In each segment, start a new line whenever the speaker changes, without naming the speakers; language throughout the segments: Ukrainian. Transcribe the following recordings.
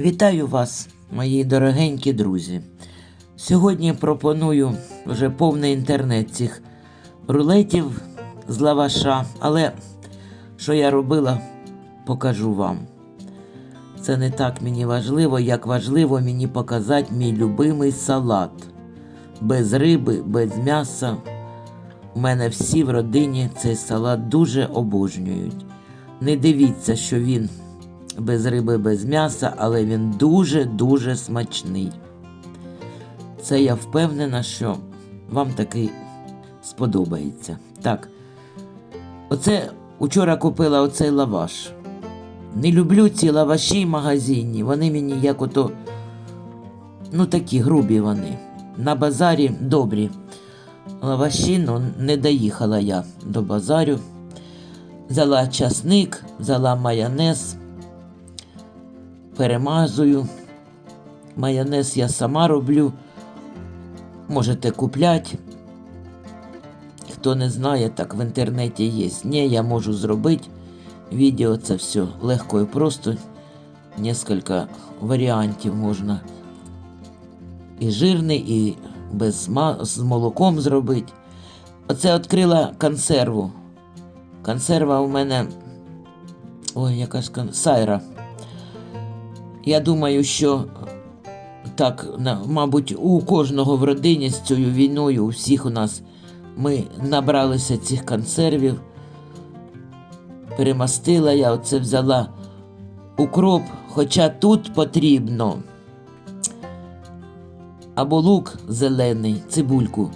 Вітаю вас, мої дорогенькі друзі. Сьогодні пропоную вже повний інтернет цих рулетів з лаваша, але що я робила, покажу вам. Це не так мені важливо, як важливо мені показати мій любимий салат. Без риби, без м'яса. У мене всі в родині цей салат дуже обожнюють. Не дивіться, що він без риби, без м'яса, але він дуже-дуже смачний. Це я впевнена, що вам такий сподобається. Так. Оце учора купила оцей лаваш. Не люблю ці лаваші магазинні. Вони мені як ото, ну такі грубі вони. На базарі добрі. Лаваші, ну не доїхала я до базарю. Взяла часник, взяла майонез, перемазую. Майонез я сама роблю. Можете купляти. Хто не знає, так в інтернеті є. Ні, я можу зробити відео, це все легко і просто. Несколько варіантів можна і жирний, і без з молоком зробити. Оце відкрила консерву. Консерва у мене. Ой, яка ж кон... сайра. Я думаю, що так, мабуть, у кожного в родині з цією війною, у всіх у нас ми набралися цих консервів. Перемастила я, оце взяла укроп, хоча тут потрібно або лук зелений, цибульку,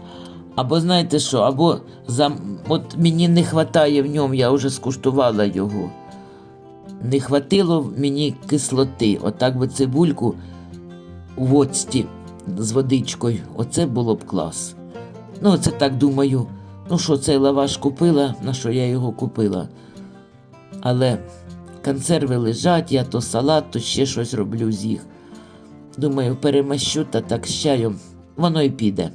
або знаєте що, або за... от мені не вистачає в ньому, я вже скуштувала його. Не хватило мені кислоти. Отак би цибульку в оцті з водичкою. Оце було б клас. Ну, це так думаю. Ну що, цей лаваш купила, на що я його купила. Але консерви лежать, я то салат, то ще щось роблю з їх. Думаю, перемащу та так з чаєм, воно і піде.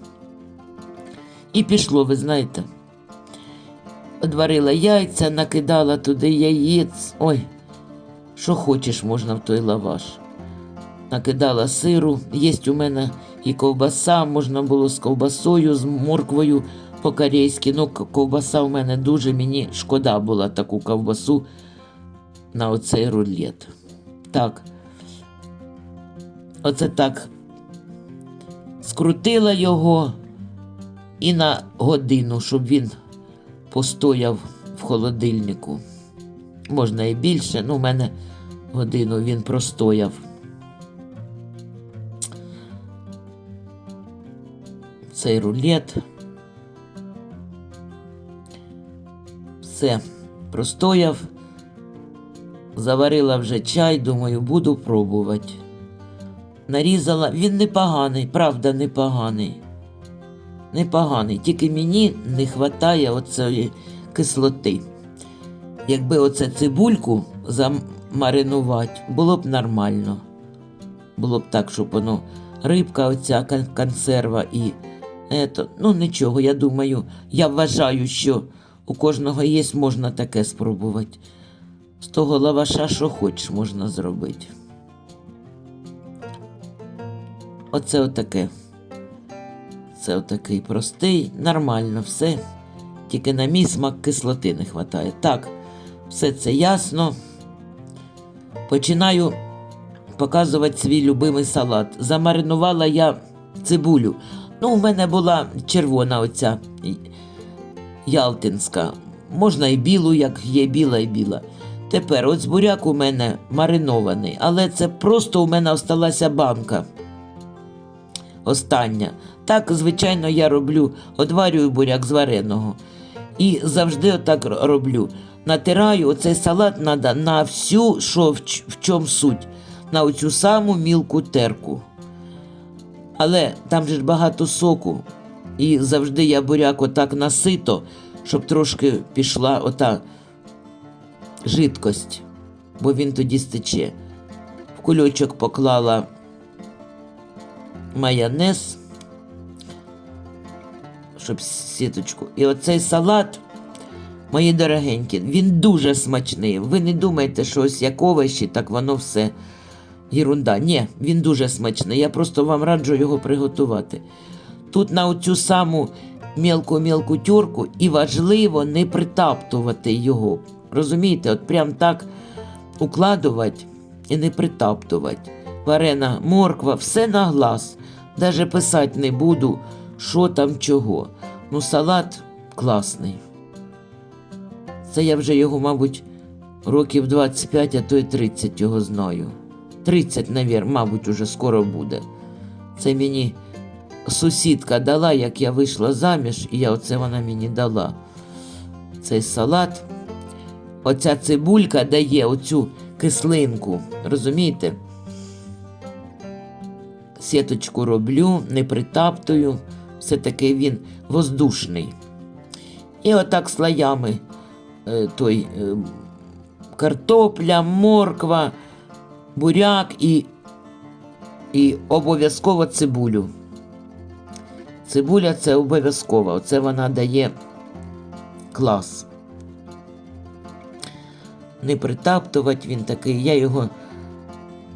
І пішло, ви знаєте. Одварила яйця, накидала туди яєць. Ой, що хочеш можна в той лаваш. Накидала сиру, є у мене і ковбаса, можна було з ковбасою, з морквою по-корейськи. Ну, ковбаса у мене дуже, мені шкода була таку ковбасу на оцей рулет. Так. Оце так. Скрутила його і на годину, щоб він постояв в холодильнику. Можна і більше, ну, у мене годину він простояв. Цей рулет. Все, простояв. Заварила вже чай, думаю, буду пробувати. Нарізала, він непоганий, правда, непоганий. Непоганий, тільки мені не вистачає оцієї кислоти. Якби оце цибульку замаринувати, було б нормально. Було б так, щоб воно рибка, оця консерва і ето. Ну нічого, я думаю, я вважаю, що у кожного є, можна таке спробувати. З того лаваша, що хочеш, можна зробити. Оце отаке. Це отакий простий, нормально все. Тільки на мій смак кислоти не вистачає. Так, все це ясно. Починаю показувати свій любимий салат. Замаринувала я цибулю. Ну, у мене була червона оця ялтинська. Можна і білу, як є біла і біла. Тепер от буряк у мене маринований, але це просто у мене осталася банка. Остання. Так, звичайно, я роблю, одварюю буряк з вареного. І завжди отак роблю. Натираю оцей салат треба на всю, що в, в чому суть, на оцю саму мілку терку. Але там же ж багато соку. І завжди я буряк отак насито, щоб трошки пішла ота жидкость, бо він тоді стече. В кульочок поклала майонез, щоб сіточку. І оцей салат Мої дорогенькі, він дуже смачний. Ви не думайте, що ось як овочі, так воно все Єрунда. Ні, він дуже смачний. Я просто вам раджу його приготувати. Тут на оцю саму мілку-мілку тюрку і важливо не притаптувати його. Розумієте, от прям так укладувати і не притаптувати. Варена морква, все на глаз. Даже писати не буду, що там чого. Ну, салат класний. Це я вже його, мабуть, років 25, а то й 30 його знаю. 30, навір, мабуть, уже скоро буде. Це мені сусідка дала, як я вийшла заміж, і я оце вона мені дала. Цей салат. Оця цибулька дає оцю кислинку. Розумієте? Сіточку роблю, не притаптую, все-таки він воздушний. І отак слоями той е, картопля, морква, буряк і, і обов'язково цибулю. Цибуля це обов'язково. Оце вона дає клас. Не притаптувати він такий. Я його.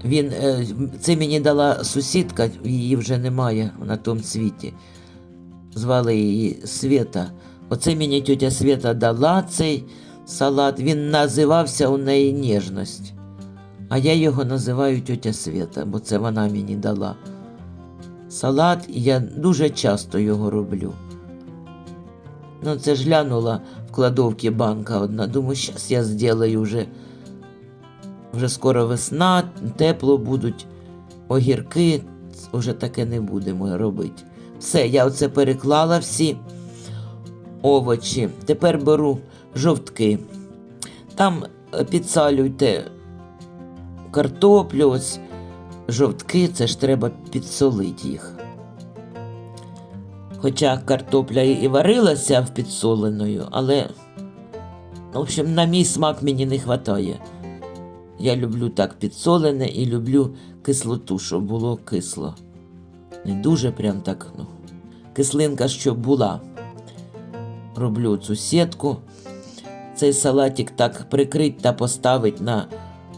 Він, е, це мені дала сусідка, її вже немає на тому світі. Звали її Света. Оце мені тетя Света дала цей салат. Він називався у неї ніжність. А я його називаю тетя Света, бо це вона мені дала. Салат, я дуже часто його роблю. Ну, це ж глянула в кладовці банка одна. Думаю, зараз я зроблю вже. Вже скоро весна, тепло будуть огірки, вже таке не будемо робити. Все, я оце переклала всі овочі. Тепер беру жовтки. Там е, підсалюйте картоплю, ось жовтки, це ж треба підсолити їх. Хоча картопля і варилася в підсоленою, але, в общем, на мій смак мені не вистачає. Я люблю так підсолене і люблю кислоту, щоб було кисло. Не дуже прям так, ну. Кислинка, щоб була. Роблю цю сітку. Цей салатик так прикрить та поставить на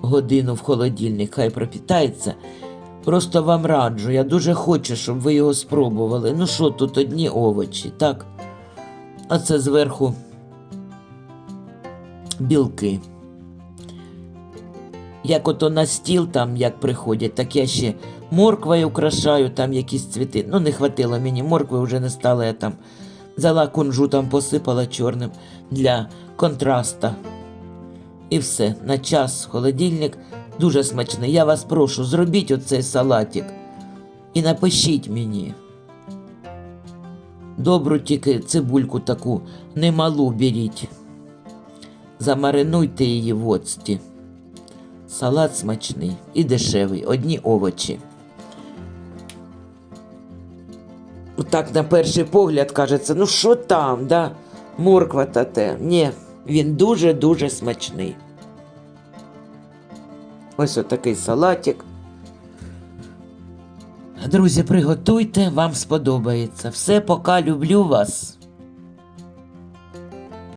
годину в холодильник, хай пропітається. Просто вам раджу, я дуже хочу, щоб ви його спробували. Ну що, тут одні овочі, так? А це зверху білки. Як ото на стіл там як приходять, так я ще морквою украшаю, там якісь цвіти. Ну, не хватило мені, моркви вже не стало, я там взяла кунжутом, посипала чорним для контраста. І все, на час холодильник дуже смачний. Я вас прошу, зробіть оцей салатик і напишіть мені. Добру тільки цибульку таку немалу беріть. Замаринуйте її в оцті. Салат смачний і дешевий, одні овочі. Так на перший погляд кажеться, ну що там, да? Морква та те. Ні, він дуже-дуже смачний. Ось отакий салатик. Друзі, приготуйте, вам сподобається. Все, пока люблю вас.